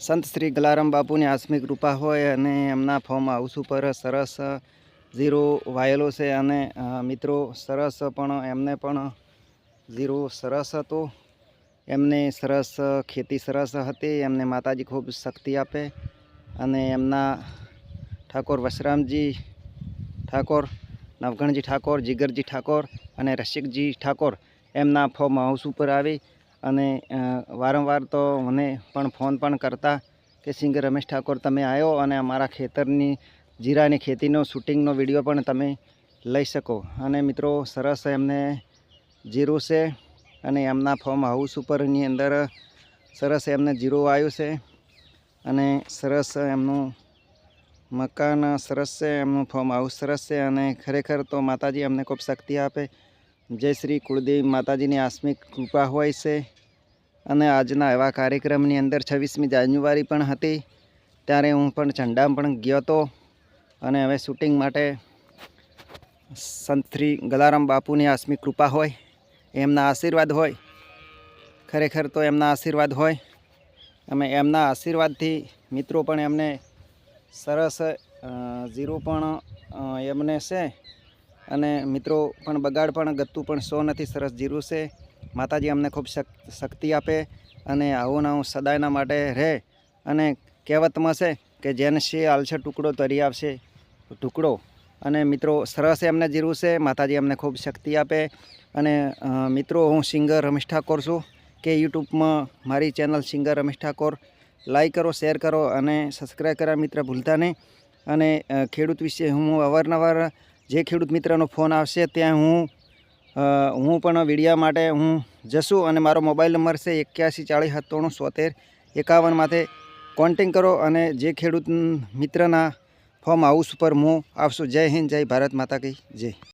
સંત શ્રી ગલારામ બાપુની આસ્મિક કૃપા હોય અને એમના ફોર્મ હાઉસ ઉપર સરસ ઝીરો વાયેલો છે અને મિત્રો, સરસ પણ એમને પણ ઝીરો સરસ હતો. એમને સરસ ખેતી સરસ હતી, એમને માતાજી ખૂબ શક્તિ આપે અને એમના ઠાકોર વશરામજી ઠાકોર, નવગણજી ઠાકોર, જીગરજી ઠાકોર અને રસિકજી ઠાકોર એમના ફોર્મ હાઉસ ઉપર આવી અને વારંવાર તો મને પણ ફોન પણ કરતા કે સિંગર રમેશ ઠાકોર, તમે આવ્યો અને અમારા ખેતરની જીરાની ખેતીનો, શૂટિંગનો વીડિયો પણ તમે લઈ શકો. અને મિત્રો, સરસ એમને જીરું છે અને એમના ફોર્મ હાઉસ ઉપરની અંદર સરસ એમને જીરું આવ્યું છે અને સરસ એમનું મકાન સરસ છે, એમનું ફોર્મ હાઉસ સરસ છે અને ખરેખર તો માતાજી અમને ખૂબ શક્તિ આપે જય શ્રી કુળદેવી માતાજીની આસ્મિક કૃપા હોય છે. અને આજના એવા કાર્યક્રમની અંદર છવ્વીસમી જાન્યુઆરી પણ હતી. ત્યારે હું પણ ઝંડા પણ ગયો હતો. અને હવે શૂટિંગ માટે સંત શ્રી ગલારામ બાપુની આસ્મિક કૃપા હોય, એમના આશીર્વાદ હોય, ખરેખર તો એમના આશીર્વાદ હોય. અમે એમના આશીર્વાદથી મિત્રો પણ એમને સરસ ઝીરો પણ એમને છે અને મિત્રો પણ બગાડ પણ, ગત્તું પણ સો નથી, સરસ જીરું છે. માતાજી અમને ખૂબ શક- શક્તિ આપે અને આવું આવું સદાયના માટે રહે. અને કહેવતમાં છે કે જેને છે આલશે ટુકડો તરી આવશે ટુકડો. અને મિત્રો, સરસ એમને જીરું છે. માતાજી અમને ખૂબ શક્તિ આપે. અને મિત્રો, હું સિંગર રમેશ ઠાકોર છું કે યુટ્યુબમાં મારી channel singer Ramesh Thakor. Like કરો, શેર કરો અને સબસ્ક્રાઈબ કરવા મિત્ર ભૂલતા નહીં. અને ખેડૂત વિશે હું અવારનવાર જે ખેડૂત મિત્રનો ફોન આવશે ત્યાં હું હું પણ વિડીયા માટે હું જશું અને મારો મોબાઈલ નંબર છે એક્યાસી ચાળીસ સત્તાણું સોતેર એકાવન માથે કોન્ટેક કરો અને જે ખેડૂત મિત્રના ફોર્મ હાઉસ પર હું આવશું. જય હિન્દ, જય ભારત માતા કી જય.